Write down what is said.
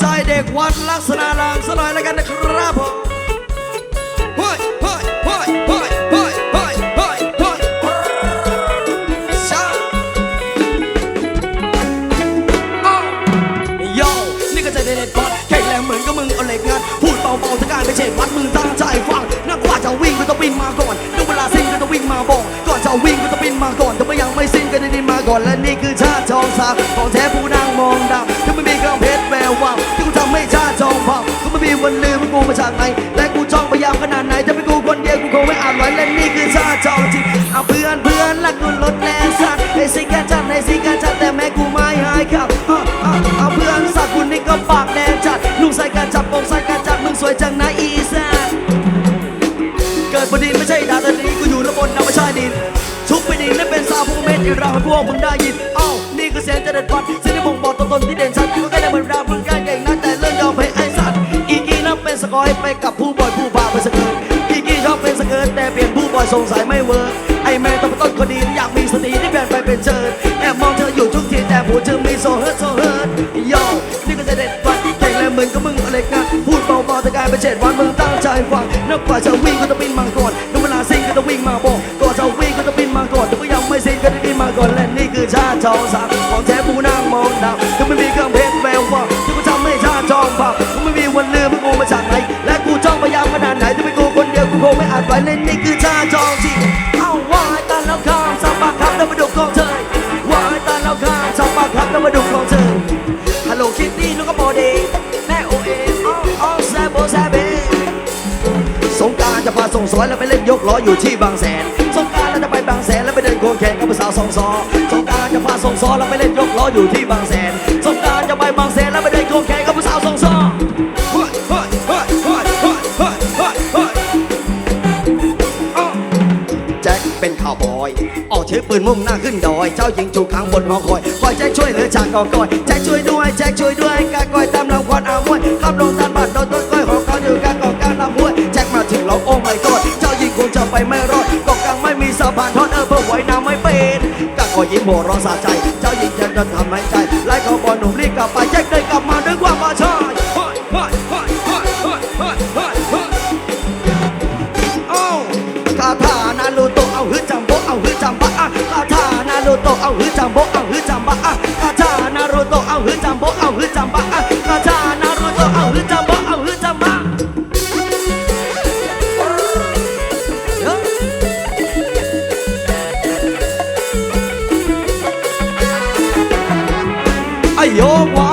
ใจเด็กวัดลักษณะลางสหน่อยแล้วกันนะครับผมเฮ้ยเฮ้ยเฮ้ยเฮ้ยเฮ้ยเฮ้ยเฮ้ยเฮ้ยชาอ้าวโยนี่ก็ใจเด็ดวัดแข็งแรงเหมือนกับมึงเอาเหล็กงัดพูดเบาๆจะการไปเฉดวัดมึงตั้งใจฟังนักว่าจะวิ่งก็ต้องวิ่งมาก่อนนึกเวลาสิ้นก็ต้องวิ่งมาบอกก่อนจะวิ่งก็ต้องวิ่งมาก่อนแต่ไม่ยังไม่สิ้นก็ได้ดินมาก่อนและนี่คือชาติทองสามของแท้ผู้นั่งมองดาวถ้าไม่มีเครื่องเพชรแวววา วที่กูทำให้ชาติทองพังก็ไม่มีวันลืมว่ากูมาจากไหนและกูจ้องพยายามขนาดไหนจะเป็นกูคนเดียวกูคงไม่อ่านไว้และนี่คือชาติทองจริงเอาเพื่อนเพื่อนและกูลดแรงสัตว์ไอ้สิงกันจัดไอ้สิงกันจัดแต่แม่กูไม่หายครับเอาเพื่อนสักกูนี่ก็ปากแดงจัดนุ่งใส่กันจับปงใส่กันจัดมึงสวยจังนะอีสานเกิดบนดินไม่ใช่ดาวดวงนี้กูอยู่ระบนน้ำไม่ใช่ดินทุกไปดินนั่นเป็นซาวพวกเม็ดที่เราให้พวกมึงได้ยินเอ้านี่คือเสียงจะเด็ดฟันเสียงที่บ่งบอกตัวตนที่เด่นชัดกูก็ได้เหมือนราวมึง สกอยไปกับผู้บอยผู้พาไปสเกิร์ตอีกี้ชอบเป็นสเกิร์ตแต่เปลี่ยนผู้บอยสงสัยไม่เวิร์กไอแม่ต้องเป็นต้นคนดีอยากมีสติที่เปลี่ยนไปเป็นเชิญแอบมองเธออยู่ทุกทีแต่หัวเธอมีโซเฮิร์ตโซเฮิร์ตโย่นี่ก็จะเด็ดฟันเก่งและเหมือนกับมึงอะไรกันพูดเบาๆแต่กลายเป็นเจ็ดวันมึงตั้งใจฟังนักกว่าจะวิ่งก็ต้องบินมาก่อนนักเวลาซิ่งก็ต้องวิ่งมาบอกก่อนจะวิ่งก็ต้องบินมาก่อนแต่ก็ยังไม่สิ้นก็ได้บินมาก่อนและนี่คือชาติทองสาามสัมปาครับต้องมาดูของเธอฮัลโหลคิตตี้ลูกก็โมเดลแม่โอเออ๋ออ๋อแซบโบแซบเบสงการจะพาส่งสอยแล้วไปเล่นยกล้ออยู่ที่บางแสน สงการเราจะไปบางแสนแล้วไปเดินโควงแขนกับสาวสองซอสงการจะพาส่งซอแล้วไปเล่นยกล้ออยู่ที่บางแสน สงการจะไปบางแสน ข่าวบอย ออกถือปืนมุ่งหน้าขึ้นดอย เจ้าหญิงถูกขังบนหอคอยคอยแจ็คช่วยเหลือจากกองกอยแจ็คช่วยด้วยแจ็คช่วยด้วยกากอยตามลำควันอามวยขับลงตามบัดโดนต้นก้อยหอกเขาอยู่กลางกองกลางลำห้วยแจ็คมาถึงเราโอ้ไม่กอดเจ้าหญิงคงจะไปไม่รอดกองกลางไม่มีสะพานทอดเออเพื่อไว้น้ำไม่เป็นกากอยยิ้มหัวเรอสะใจ เจ้าหญิงจะจะทำให้ใจไล่เขาบอลหนุ่มรีบกลับไปแจ็คเดินกลับมาด้วยความมาชาย 有我